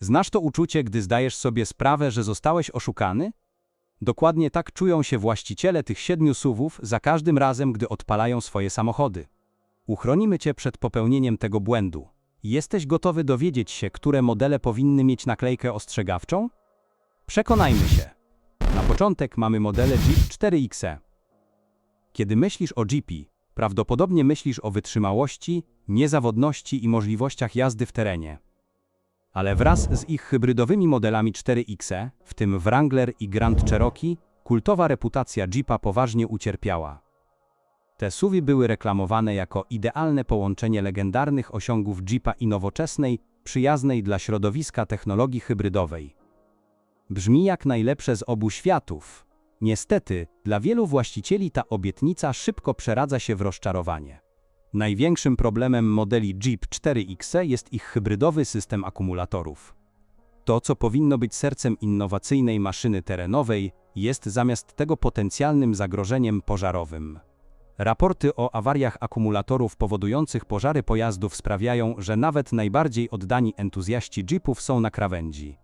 Znasz to uczucie, gdy zdajesz sobie sprawę, że zostałeś oszukany? Dokładnie tak czują się właściciele tych siedmiu suwów za każdym razem, gdy odpalają swoje samochody. Uchronimy Cię przed popełnieniem tego błędu. Jesteś gotowy dowiedzieć się, które modele powinny mieć naklejkę ostrzegawczą? Przekonajmy się. Na początek mamy modele Jeep 4Xe. Kiedy myślisz o Jeepie, prawdopodobnie myślisz o wytrzymałości, niezawodności i możliwościach jazdy w terenie. Ale wraz z ich hybrydowymi modelami 4Xe, w tym Wrangler i Grand Cherokee, kultowa reputacja Jeepa poważnie ucierpiała. Te SUVy były reklamowane jako idealne połączenie legendarnych osiągów Jeepa i nowoczesnej, przyjaznej dla środowiska technologii hybrydowej. Brzmi jak najlepsze z obu światów. Niestety, dla wielu właścicieli ta obietnica szybko przeradza się w rozczarowanie. Największym problemem modeli Jeep 4Xe jest ich hybrydowy system akumulatorów. To, co powinno być sercem innowacyjnej maszyny terenowej, jest zamiast tego potencjalnym zagrożeniem pożarowym. Raporty o awariach akumulatorów powodujących pożary pojazdów sprawiają, że nawet najbardziej oddani entuzjaści Jeepów są na krawędzi.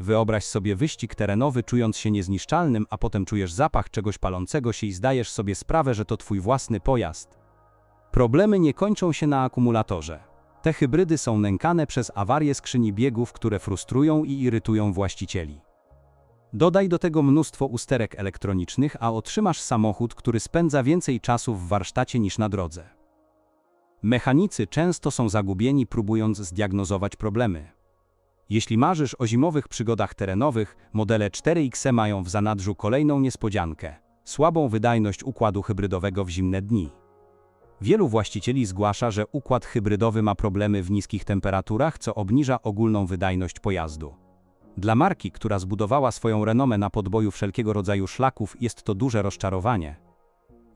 Wyobraź sobie wyścig terenowy, czując się niezniszczalnym, a potem czujesz zapach czegoś palącego się i zdajesz sobie sprawę, że to twój własny pojazd. Problemy nie kończą się na akumulatorze. Te hybrydy są nękane przez awarie skrzyni biegów, które frustrują i irytują właścicieli. Dodaj do tego mnóstwo usterek elektronicznych, a otrzymasz samochód, który spędza więcej czasu w warsztacie niż na drodze. Mechanicy często są zagubieni, próbując zdiagnozować problemy. Jeśli marzysz o zimowych przygodach terenowych, modele 4X mają w zanadrzu kolejną niespodziankę słabą wydajność układu hybrydowego w zimne dni. Wielu właścicieli zgłasza, że układ hybrydowy ma problemy w niskich temperaturach, co obniża ogólną wydajność pojazdu. Dla marki, która zbudowała swoją renomę na podboju wszelkiego rodzaju szlaków, jest to duże rozczarowanie.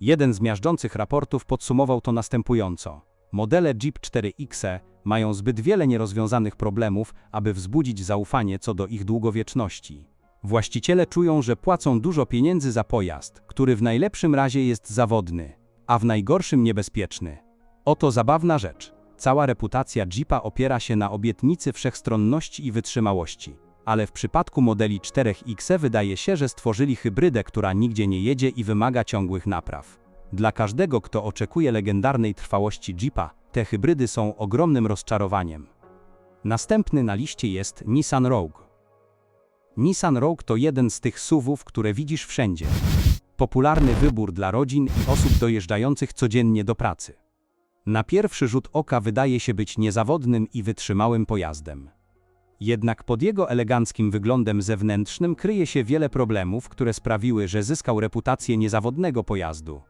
Jeden z miażdżących raportów podsumował to następująco. Modele Jeep 4Xe mają zbyt wiele nierozwiązanych problemów, aby wzbudzić zaufanie co do ich długowieczności. Właściciele czują, że płacą dużo pieniędzy za pojazd, który w najlepszym razie jest zawodny, a w najgorszym niebezpieczny. Oto zabawna rzecz. Cała reputacja Jeepa opiera się na obietnicy wszechstronności i wytrzymałości. Ale w przypadku modeli 4X wydaje się, że stworzyli hybrydę, która nigdzie nie jedzie i wymaga ciągłych napraw. Dla każdego, kto oczekuje legendarnej trwałości Jeepa, te hybrydy są ogromnym rozczarowaniem. Następny na liście jest Nissan Rogue. Nissan Rogue to jeden z tych SUVów, które widzisz wszędzie. Popularny wybór dla rodzin i osób dojeżdżających codziennie do pracy. Na pierwszy rzut oka wydaje się być niezawodnym i wytrzymałym pojazdem. Jednak pod jego eleganckim wyglądem zewnętrznym kryje się wiele problemów, które sprawiły, że zyskał reputację niezawodnego pojazdu.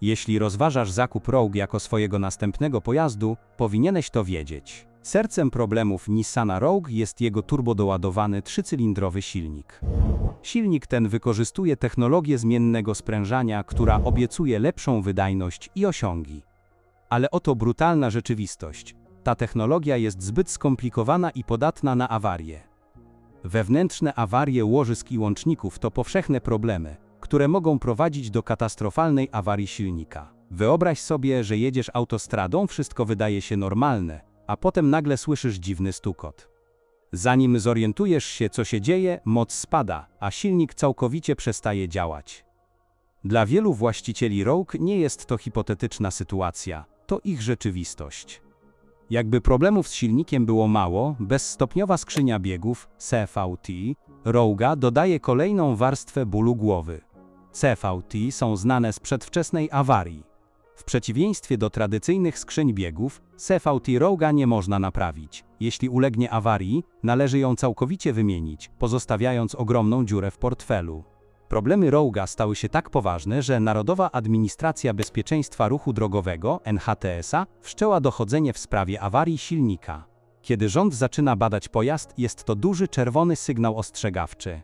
Jeśli rozważasz zakup Rogue jako swojego następnego pojazdu, powinieneś to wiedzieć. Sercem problemów Nissana Rogue jest jego turbodoładowany trzycylindrowy silnik. Silnik ten wykorzystuje technologię zmiennego sprężania, która obiecuje lepszą wydajność i osiągi. Ale oto brutalna rzeczywistość. Ta technologia jest zbyt skomplikowana i podatna na awarie. Wewnętrzne awarie łożysk i łączników to powszechne problemy, które mogą prowadzić do katastrofalnej awarii silnika. Wyobraź sobie, że jedziesz autostradą, wszystko wydaje się normalne, a potem nagle słyszysz dziwny stukot. Zanim zorientujesz się, co się dzieje, moc spada, a silnik całkowicie przestaje działać. Dla wielu właścicieli Rogue nie jest to hipotetyczna sytuacja, to ich rzeczywistość. Jakby problemów z silnikiem było mało, bezstopniowa skrzynia biegów CVT Roga dodaje kolejną warstwę bólu głowy. CVT są znane z przedwczesnej awarii. W przeciwieństwie do tradycyjnych skrzyń biegów, CVT Roga nie można naprawić. Jeśli ulegnie awarii, należy ją całkowicie wymienić, pozostawiając ogromną dziurę w portfelu. Problemy Roga stały się tak poważne, że Narodowa Administracja Bezpieczeństwa Ruchu Drogowego NHTSA wszczęła dochodzenie w sprawie awarii silnika. Kiedy rząd zaczyna badać pojazd, jest to duży czerwony sygnał ostrzegawczy.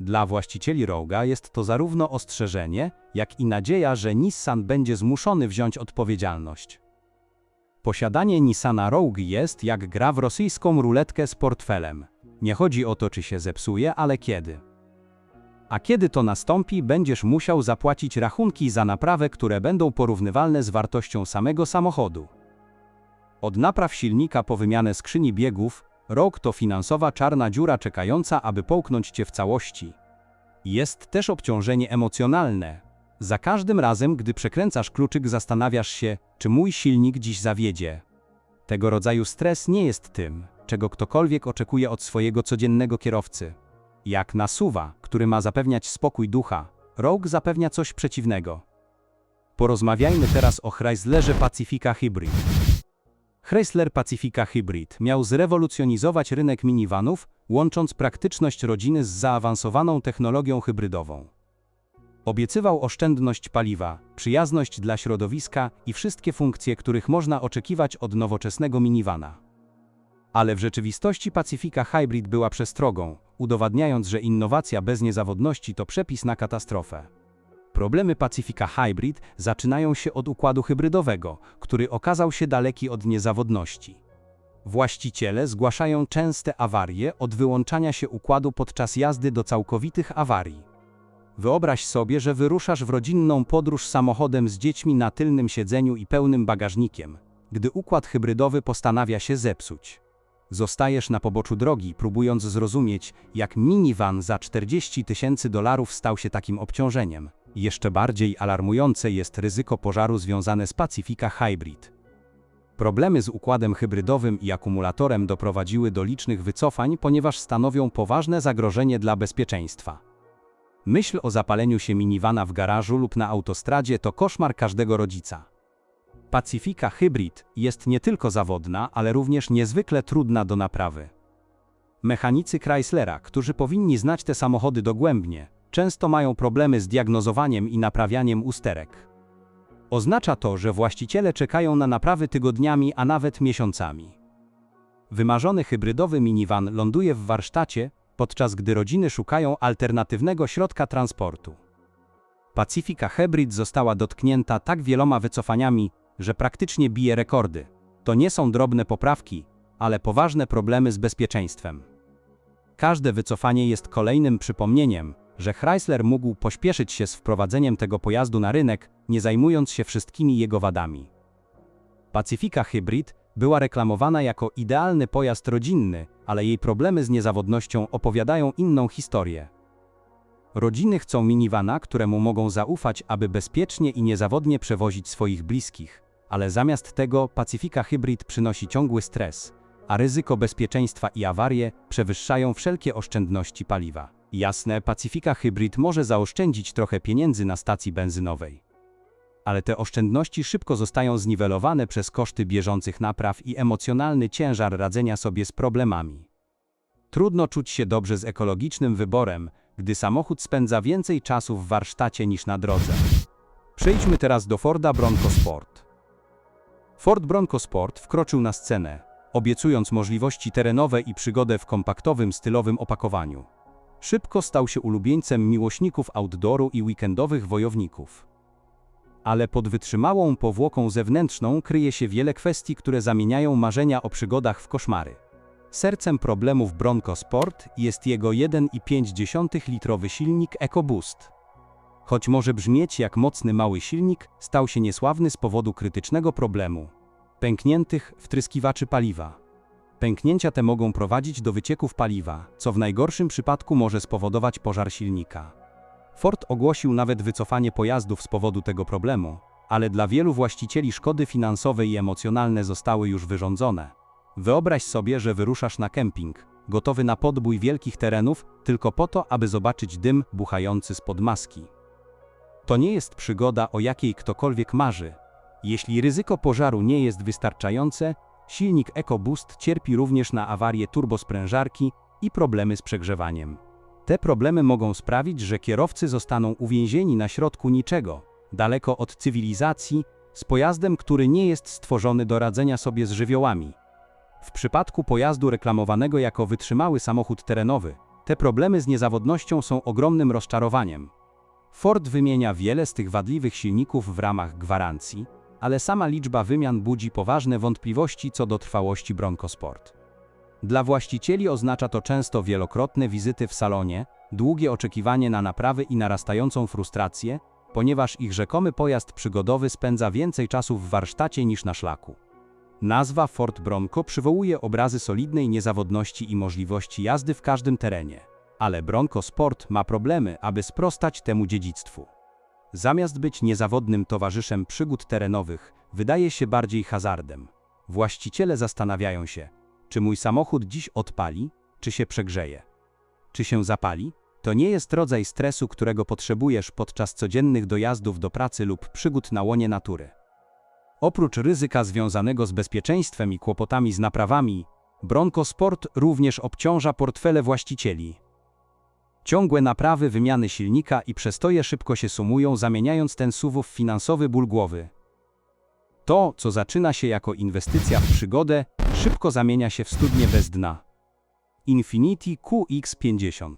Dla właścicieli Roga jest to zarówno ostrzeżenie, jak i nadzieja, że Nissan będzie zmuszony wziąć odpowiedzialność. Posiadanie Nissana Rogue jest jak gra w rosyjską ruletkę z portfelem. Nie chodzi o to, czy się zepsuje, ale kiedy. A kiedy to nastąpi, będziesz musiał zapłacić rachunki za naprawę, które będą porównywalne z wartością samego samochodu. Od napraw silnika po wymianę skrzyni biegów, Rok to finansowa czarna dziura czekająca, aby połknąć cię w całości. Jest też obciążenie emocjonalne. Za każdym razem, gdy przekręcasz kluczyk, zastanawiasz się, czy mój silnik dziś zawiedzie. Tego rodzaju stres nie jest tym, czego ktokolwiek oczekuje od swojego codziennego kierowcy. Jak nasuwa, który ma zapewniać spokój ducha, Rogue zapewnia coś przeciwnego. Porozmawiajmy teraz o Chryslerze Pacifica Hybrid. Chrysler Pacifica Hybrid miał zrewolucjonizować rynek minivanów, łącząc praktyczność rodziny z zaawansowaną technologią hybrydową. Obiecywał oszczędność paliwa, przyjazność dla środowiska i wszystkie funkcje, których można oczekiwać od nowoczesnego minivana. Ale w rzeczywistości Pacifica Hybrid była przestrogą, udowadniając, że innowacja bez niezawodności to przepis na katastrofę. Problemy Pacifica Hybrid zaczynają się od układu hybrydowego, który okazał się daleki od niezawodności. Właściciele zgłaszają częste awarie od wyłączania się układu podczas jazdy do całkowitych awarii. Wyobraź sobie, że wyruszasz w rodzinną podróż samochodem z dziećmi na tylnym siedzeniu i pełnym bagażnikiem, gdy układ hybrydowy postanawia się zepsuć. Zostajesz na poboczu drogi, próbując zrozumieć, jak minivan za 40 tysięcy dolarów stał się takim obciążeniem. Jeszcze bardziej alarmujące jest ryzyko pożaru związane z Pacifica Hybrid. Problemy z układem hybrydowym i akumulatorem doprowadziły do licznych wycofań, ponieważ stanowią poważne zagrożenie dla bezpieczeństwa. Myśl o zapaleniu się minivana w garażu lub na autostradzie to koszmar każdego rodzica. Pacifica Hybrid jest nie tylko zawodna, ale również niezwykle trudna do naprawy. Mechanicy Chryslera, którzy powinni znać te samochody dogłębnie, często mają problemy z diagnozowaniem i naprawianiem usterek. Oznacza to, że właściciele czekają na naprawy tygodniami, a nawet miesiącami. Wymarzony hybrydowy minivan ląduje w warsztacie, podczas gdy rodziny szukają alternatywnego środka transportu. Pacifica Hybrid została dotknięta tak wieloma wycofaniami, że praktycznie bije rekordy. To nie są drobne poprawki, ale poważne problemy z bezpieczeństwem. Każde wycofanie jest kolejnym przypomnieniem, że Chrysler mógł pośpieszyć się z wprowadzeniem tego pojazdu na rynek, nie zajmując się wszystkimi jego wadami. Pacifica Hybrid była reklamowana jako idealny pojazd rodzinny, ale jej problemy z niezawodnością opowiadają inną historię. Rodziny chcą minivana, któremu mogą zaufać, aby bezpiecznie i niezawodnie przewozić swoich bliskich, ale zamiast tego Pacifica Hybrid przynosi ciągły stres, a ryzyko bezpieczeństwa i awarie przewyższają wszelkie oszczędności paliwa. Jasne, Pacifica Hybrid może zaoszczędzić trochę pieniędzy na stacji benzynowej. Ale te oszczędności szybko zostają zniwelowane przez koszty bieżących napraw i emocjonalny ciężar radzenia sobie z problemami. Trudno czuć się dobrze z ekologicznym wyborem, gdy samochód spędza więcej czasu w warsztacie niż na drodze. Przejdźmy teraz do Forda Bronco Sport. Ford Bronco Sport wkroczył na scenę, obiecując możliwości terenowe i przygodę w kompaktowym, stylowym opakowaniu. Szybko stał się ulubieńcem miłośników outdooru i weekendowych wojowników. Ale pod wytrzymałą powłoką zewnętrzną kryje się wiele kwestii, które zamieniają marzenia o przygodach w koszmary. Sercem problemów Bronco Sport jest jego 1,5-litrowy silnik EcoBoost. Choć może brzmieć jak mocny mały silnik, stał się niesławny z powodu krytycznego problemu pękniętych wtryskiwaczy paliwa. Pęknięcia te mogą prowadzić do wycieków paliwa, co w najgorszym przypadku może spowodować pożar silnika. Ford ogłosił nawet wycofanie pojazdów z powodu tego problemu, ale dla wielu właścicieli szkody finansowe i emocjonalne zostały już wyrządzone. Wyobraź sobie, że wyruszasz na kemping, gotowy na podbój wielkich terenów, tylko po to, aby zobaczyć dym buchający spod maski. To nie jest przygoda, o jakiej ktokolwiek marzy. Jeśli ryzyko pożaru nie jest wystarczające, silnik EcoBoost cierpi również na awarię turbosprężarki i problemy z przegrzewaniem. Te problemy mogą sprawić, że kierowcy zostaną uwięzieni na środku niczego, daleko od cywilizacji, z pojazdem, który nie jest stworzony do radzenia sobie z żywiołami. W przypadku pojazdu reklamowanego jako wytrzymały samochód terenowy, te problemy z niezawodnością są ogromnym rozczarowaniem. Ford wymienia wiele z tych wadliwych silników w ramach gwarancji, ale sama liczba wymian budzi poważne wątpliwości co do trwałości Bronco Sport. Dla właścicieli oznacza to często wielokrotne wizyty w salonie, długie oczekiwanie na naprawy i narastającą frustrację, ponieważ ich rzekomy pojazd przygodowy spędza więcej czasu w warsztacie niż na szlaku. Nazwa Ford Bronco przywołuje obrazy solidnej niezawodności i możliwości jazdy w każdym terenie. Ale Bronco Sport ma problemy, aby sprostać temu dziedzictwu. Zamiast być niezawodnym towarzyszem przygód terenowych, wydaje się bardziej hazardem. Właściciele zastanawiają się, czy mój samochód dziś odpali, czy się przegrzeje. Czy się zapali? To nie jest rodzaj stresu, którego potrzebujesz podczas codziennych dojazdów do pracy lub przygód na łonie natury. Oprócz ryzyka związanego z bezpieczeństwem i kłopotami z naprawami, Bronco Sport również obciąża portfele właścicieli. Ciągłe naprawy wymiany silnika i przestoje szybko się sumują, zamieniając ten SUV w finansowy ból głowy. To, co zaczyna się jako inwestycja w przygodę, szybko zamienia się w studnię bez dna. Infiniti QX50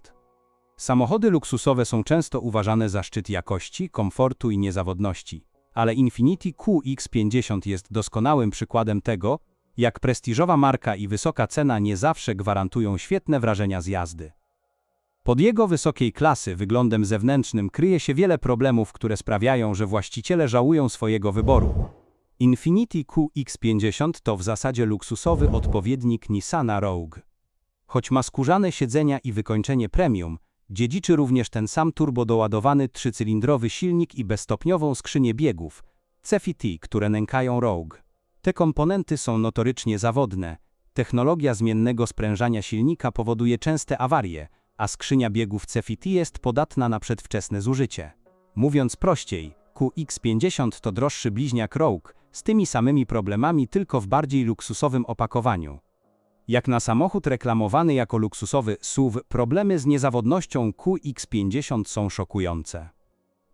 Samochody luksusowe są często uważane za szczyt jakości, komfortu i niezawodności, ale Infiniti QX50 jest doskonałym przykładem tego, jak prestiżowa marka i wysoka cena nie zawsze gwarantują świetne wrażenia z jazdy. Pod jego wysokiej klasy wyglądem zewnętrznym kryje się wiele problemów, które sprawiają, że właściciele żałują swojego wyboru. Infiniti QX50 to w zasadzie luksusowy odpowiednik Nissana Rogue. Choć ma skórzane siedzenia i wykończenie premium, dziedziczy również ten sam turbodoładowany trzycylindrowy silnik i bezstopniową skrzynię biegów, CFT, które nękają Rogue. Te komponenty są notorycznie zawodne. Technologia zmiennego sprężania silnika powoduje częste awarie, a skrzynia biegów CFT jest podatna na przedwczesne zużycie. Mówiąc prościej, QX50 to droższy bliźniak Rogue, z tymi samymi problemami tylko w bardziej luksusowym opakowaniu. Jak na samochód reklamowany jako luksusowy SUV, problemy z niezawodnością QX50 są szokujące.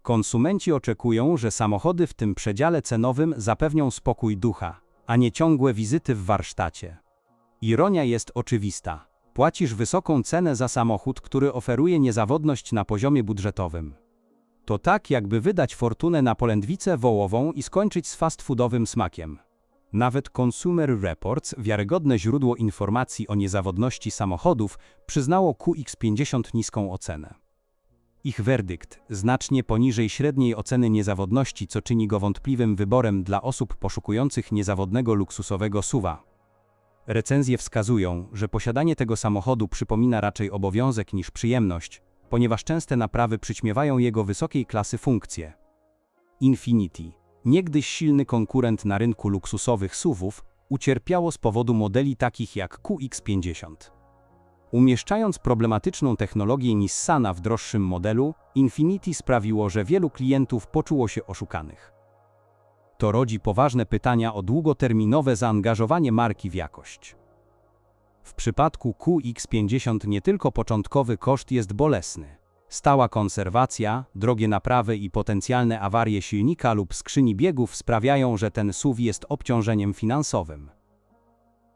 Konsumenci oczekują, że samochody w tym przedziale cenowym zapewnią spokój ducha, a nie ciągłe wizyty w warsztacie. Ironia jest oczywista. Płacisz wysoką cenę za samochód, który oferuje niezawodność na poziomie budżetowym. To tak, jakby wydać fortunę na polędwicę wołową i skończyć z fast foodowym smakiem. Nawet Consumer Reports, wiarygodne źródło informacji o niezawodności samochodów, przyznało QX50 niską ocenę. Ich werdykt znacznie poniżej średniej oceny niezawodności, co czyni go wątpliwym wyborem dla osób poszukujących niezawodnego luksusowego suwa. Recenzje wskazują, że posiadanie tego samochodu przypomina raczej obowiązek niż przyjemność, ponieważ częste naprawy przyćmiewają jego wysokiej klasy funkcje. Infiniti, niegdyś silny konkurent na rynku luksusowych SUVów, ucierpiało z powodu modeli takich jak QX50. Umieszczając problematyczną technologię Nissana w droższym modelu, Infiniti sprawiło, że wielu klientów poczuło się oszukanych. To rodzi poważne pytania o długoterminowe zaangażowanie marki w jakość. W przypadku QX50 nie tylko początkowy koszt jest bolesny. Stała konserwacja, drogie naprawy i potencjalne awarie silnika lub skrzyni biegów sprawiają, że ten SUV jest obciążeniem finansowym.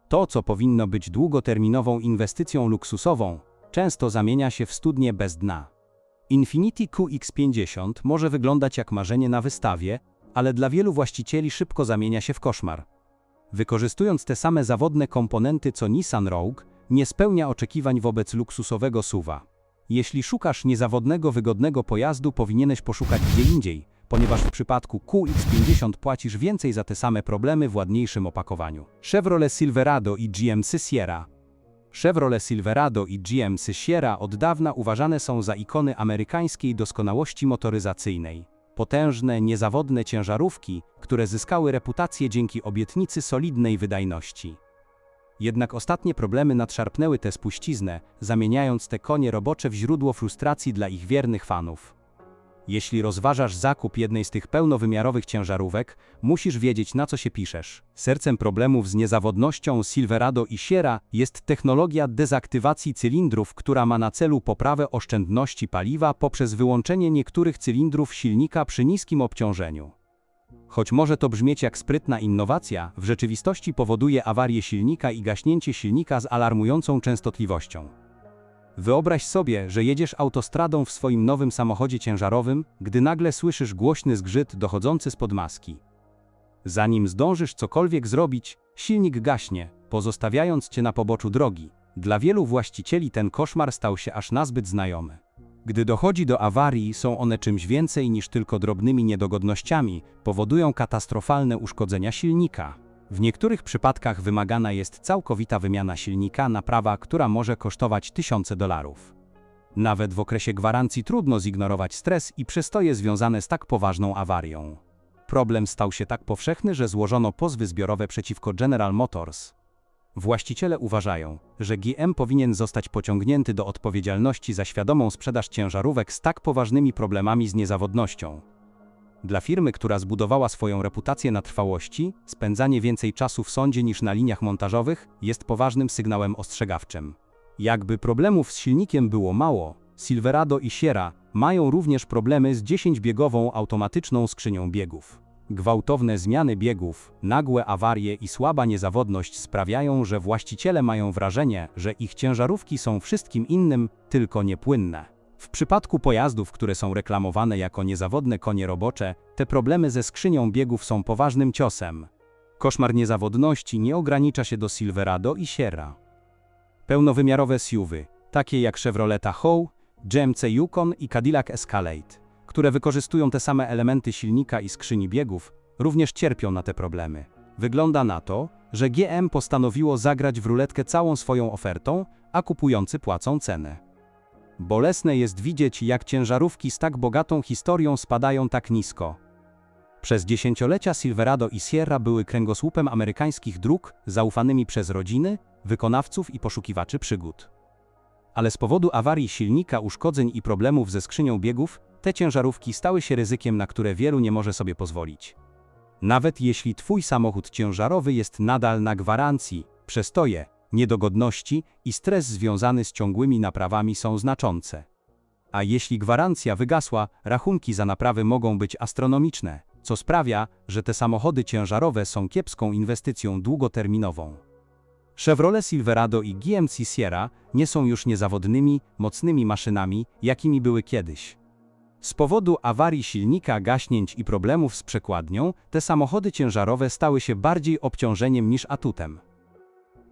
To, co powinno być długoterminową inwestycją luksusową, często zamienia się w studnie bez dna. Infiniti QX50 może wyglądać jak marzenie na wystawie, ale dla wielu właścicieli szybko zamienia się w koszmar. Wykorzystując te same zawodne komponenty co Nissan Rogue, nie spełnia oczekiwań wobec luksusowego suwa. Jeśli szukasz niezawodnego, wygodnego pojazdu, powinieneś poszukać gdzie indziej, ponieważ w przypadku QX50 płacisz więcej za te same problemy w ładniejszym opakowaniu. Chevrolet Silverado i GMC Sierra Chevrolet Silverado i GMC Sierra od dawna uważane są za ikony amerykańskiej doskonałości motoryzacyjnej. Potężne, niezawodne ciężarówki, które zyskały reputację dzięki obietnicy solidnej wydajności. Jednak ostatnie problemy nadszarpnęły tę spuściznę, zamieniając te konie robocze w źródło frustracji dla ich wiernych fanów. Jeśli rozważasz zakup jednej z tych pełnowymiarowych ciężarówek, musisz wiedzieć na co się piszesz. Sercem problemów z niezawodnością Silverado i Sierra jest technologia dezaktywacji cylindrów, która ma na celu poprawę oszczędności paliwa poprzez wyłączenie niektórych cylindrów silnika przy niskim obciążeniu. Choć może to brzmieć jak sprytna innowacja, w rzeczywistości powoduje awarię silnika i gaśnięcie silnika z alarmującą częstotliwością. Wyobraź sobie, że jedziesz autostradą w swoim nowym samochodzie ciężarowym, gdy nagle słyszysz głośny zgrzyt dochodzący spod maski. Zanim zdążysz cokolwiek zrobić, silnik gaśnie, pozostawiając cię na poboczu drogi. Dla wielu właścicieli ten koszmar stał się aż nazbyt znajomy. Gdy dochodzi do awarii, są one czymś więcej niż tylko drobnymi niedogodnościami, powodują katastrofalne uszkodzenia silnika. W niektórych przypadkach wymagana jest całkowita wymiana silnika, naprawa, która może kosztować tysiące dolarów. Nawet w okresie gwarancji trudno zignorować stres i przestoje związane z tak poważną awarią. Problem stał się tak powszechny, że złożono pozwy zbiorowe przeciwko General Motors. Właściciele uważają, że GM powinien zostać pociągnięty do odpowiedzialności za świadomą sprzedaż ciężarówek z tak poważnymi problemami z niezawodnością. Dla firmy, która zbudowała swoją reputację na trwałości, spędzanie więcej czasu w sądzie niż na liniach montażowych jest poważnym sygnałem ostrzegawczym. Jakby problemów z silnikiem było mało, Silverado i Sierra mają również problemy z 10-biegową automatyczną skrzynią biegów. Gwałtowne zmiany biegów, nagłe awarie i słaba niezawodność sprawiają, że właściciele mają wrażenie, że ich ciężarówki są wszystkim innym, tylko niepłynne. W przypadku pojazdów, które są reklamowane jako niezawodne konie robocze, te problemy ze skrzynią biegów są poważnym ciosem. Koszmar niezawodności nie ogranicza się do Silverado i Sierra. Pełnowymiarowe SUVy, takie jak Chevrolet Tahoe, GMC Yukon i Cadillac Escalade, które wykorzystują te same elementy silnika i skrzyni biegów, również cierpią na te problemy. Wygląda na to, że GM postanowiło zagrać w ruletkę całą swoją ofertą, a kupujący płacą cenę. Bolesne jest widzieć, jak ciężarówki z tak bogatą historią spadają tak nisko. Przez dziesięciolecia Silverado i Sierra były kręgosłupem amerykańskich dróg, zaufanymi przez rodziny, wykonawców i poszukiwaczy przygód. Ale z powodu awarii silnika, uszkodzeń i problemów ze skrzynią biegów, te ciężarówki stały się ryzykiem, na które wielu nie może sobie pozwolić. Nawet jeśli Twój samochód ciężarowy jest nadal na gwarancji, przestoje, niedogodności i stres związany z ciągłymi naprawami są znaczące. A jeśli gwarancja wygasła, rachunki za naprawy mogą być astronomiczne, co sprawia, że te samochody ciężarowe są kiepską inwestycją długoterminową. Chevrolet Silverado i GMC Sierra nie są już niezawodnymi, mocnymi maszynami, jakimi były kiedyś. Z powodu awarii silnika, gaśnięć i problemów z przekładnią, te samochody ciężarowe stały się bardziej obciążeniem niż atutem.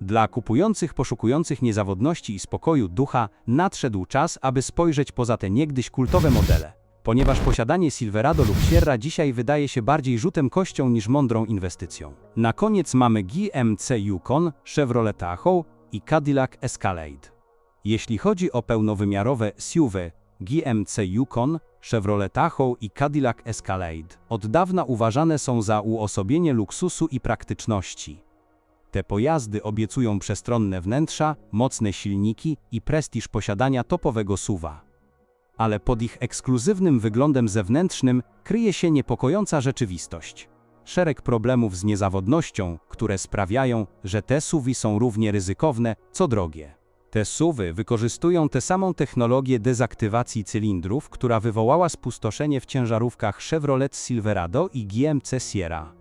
Dla kupujących poszukujących niezawodności i spokoju ducha nadszedł czas, aby spojrzeć poza te niegdyś kultowe modele. Ponieważ posiadanie Silverado lub Sierra dzisiaj wydaje się bardziej rzutem kością niż mądrą inwestycją. Na koniec mamy GMC Yukon, Chevrolet Tahoe i Cadillac Escalade. Jeśli chodzi o pełnowymiarowe SUV, GMC Yukon, Chevrolet Tahoe i Cadillac Escalade od dawna uważane są za uosobienie luksusu i praktyczności. Te pojazdy obiecują przestronne wnętrza, mocne silniki i prestiż posiadania topowego suwa. Ale pod ich ekskluzywnym wyglądem zewnętrznym kryje się niepokojąca rzeczywistość. Szereg problemów z niezawodnością, które sprawiają, że te suwy są równie ryzykowne, co drogie. Te suwy wykorzystują tę samą technologię dezaktywacji cylindrów, która wywołała spustoszenie w ciężarówkach Chevrolet Silverado i GMC Sierra.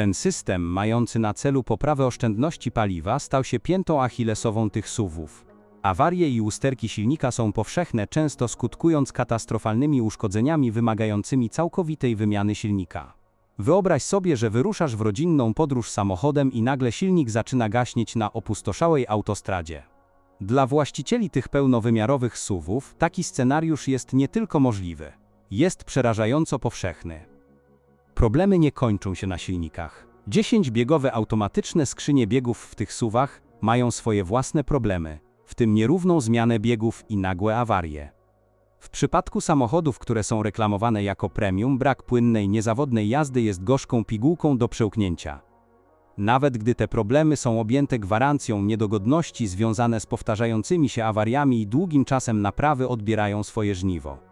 Ten system, mający na celu poprawę oszczędności paliwa, stał się piętą achillesową tych suwów. Awarie i usterki silnika są powszechne, często skutkując katastrofalnymi uszkodzeniami wymagającymi całkowitej wymiany silnika. Wyobraź sobie, że wyruszasz w rodzinną podróż samochodem i nagle silnik zaczyna gaśnieć na opustoszałej autostradzie. Dla właścicieli tych pełnowymiarowych suwów taki scenariusz jest nie tylko możliwy, jest przerażająco powszechny. Problemy nie kończą się na silnikach. 10-biegowe automatyczne skrzynie biegów w tych suwach mają swoje własne problemy, w tym nierówną zmianę biegów i nagłe awarie. W przypadku samochodów, które są reklamowane jako premium, brak płynnej, niezawodnej jazdy jest gorzką pigułką do przełknięcia. Nawet gdy te problemy są objęte gwarancją, niedogodności związane z powtarzającymi się awariami i długim czasem naprawy odbierają swoje żniwo.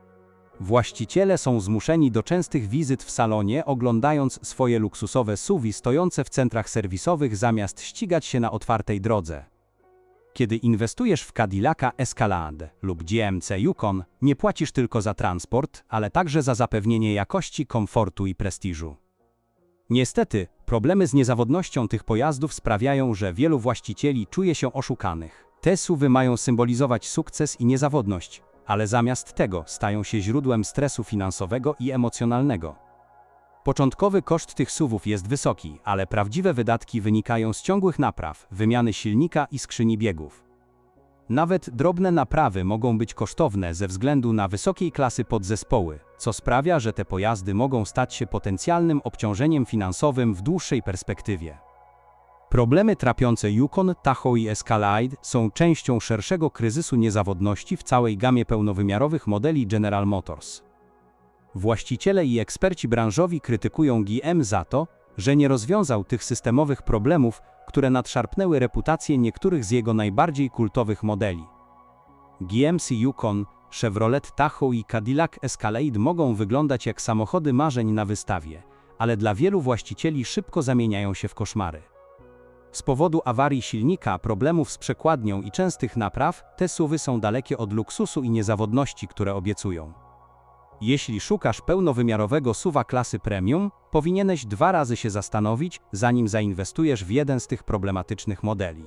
Właściciele są zmuszeni do częstych wizyt w salonie, oglądając swoje luksusowe SUVy stojące w centrach serwisowych zamiast ścigać się na otwartej drodze. Kiedy inwestujesz w Cadillaca Escalade lub GMC Yukon, nie płacisz tylko za transport, ale także za zapewnienie jakości, komfortu i prestiżu. Niestety, problemy z niezawodnością tych pojazdów sprawiają, że wielu właścicieli czuje się oszukanych. Te SUVy mają symbolizować sukces i niezawodność, ale zamiast tego stają się źródłem stresu finansowego i emocjonalnego. Początkowy koszt tych SUVów jest wysoki, ale prawdziwe wydatki wynikają z ciągłych napraw, wymiany silnika i skrzyni biegów. Nawet drobne naprawy mogą być kosztowne ze względu na wysokiej klasy podzespoły, co sprawia, że te pojazdy mogą stać się potencjalnym obciążeniem finansowym w dłuższej perspektywie. Problemy trapiące Yukon, Tahoe i Escalade są częścią szerszego kryzysu niezawodności w całej gamie pełnowymiarowych modeli General Motors. Właściciele i eksperci branżowi krytykują GM za to, że nie rozwiązał tych systemowych problemów, które nadszarpnęły reputację niektórych z jego najbardziej kultowych modeli. GMC Yukon, Chevrolet Tahoe i Cadillac Escalade mogą wyglądać jak samochody marzeń na wystawie, ale dla wielu właścicieli szybko zamieniają się w koszmary. Z powodu awarii silnika, problemów z przekładnią i częstych napraw, te suwy są dalekie od luksusu i niezawodności, które obiecują. Jeśli szukasz pełnowymiarowego suwa klasy premium, powinieneś dwa razy się zastanowić, zanim zainwestujesz w jeden z tych problematycznych modeli.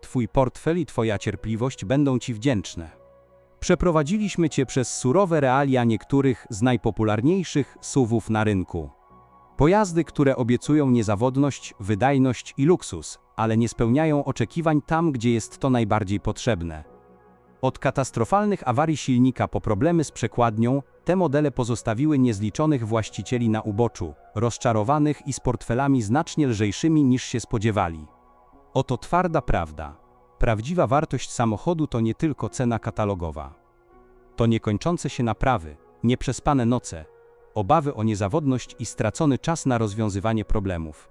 Twój portfel i Twoja cierpliwość będą Ci wdzięczne. Przeprowadziliśmy Cię przez surowe realia niektórych z najpopularniejszych suwów na rynku. Pojazdy, które obiecują niezawodność, wydajność i luksus, ale nie spełniają oczekiwań tam, gdzie jest to najbardziej potrzebne. Od katastrofalnych awarii silnika po problemy z przekładnią, te modele pozostawiły niezliczonych właścicieli na uboczu, rozczarowanych i z portfelami znacznie lżejszymi niż się spodziewali. Oto twarda prawda. Prawdziwa wartość samochodu to nie tylko cena katalogowa. To niekończące się naprawy, nieprzespane noce, obawy o niezawodność i stracony czas na rozwiązywanie problemów.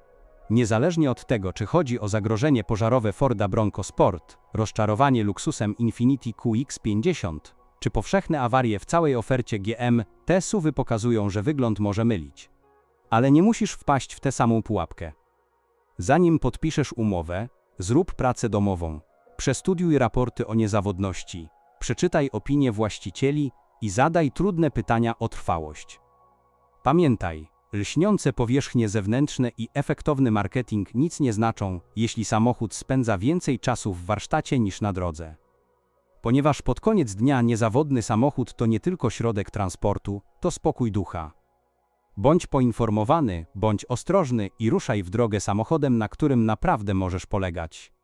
Niezależnie od tego, czy chodzi o zagrożenie pożarowe Forda Bronco Sport, rozczarowanie luksusem Infiniti QX50, czy powszechne awarie w całej ofercie GM, te suwy pokazują, że wygląd może mylić. Ale nie musisz wpaść w tę samą pułapkę. Zanim podpiszesz umowę, zrób pracę domową. Przestudiuj raporty o niezawodności, przeczytaj opinie właścicieli i zadaj trudne pytania o trwałość. Pamiętaj, lśniące powierzchnie zewnętrzne i efektowny marketing nic nie znaczą, jeśli samochód spędza więcej czasu w warsztacie niż na drodze. Ponieważ pod koniec dnia niezawodny samochód to nie tylko środek transportu, to spokój ducha. Bądź poinformowany, bądź ostrożny i ruszaj w drogę samochodem, na którym naprawdę możesz polegać.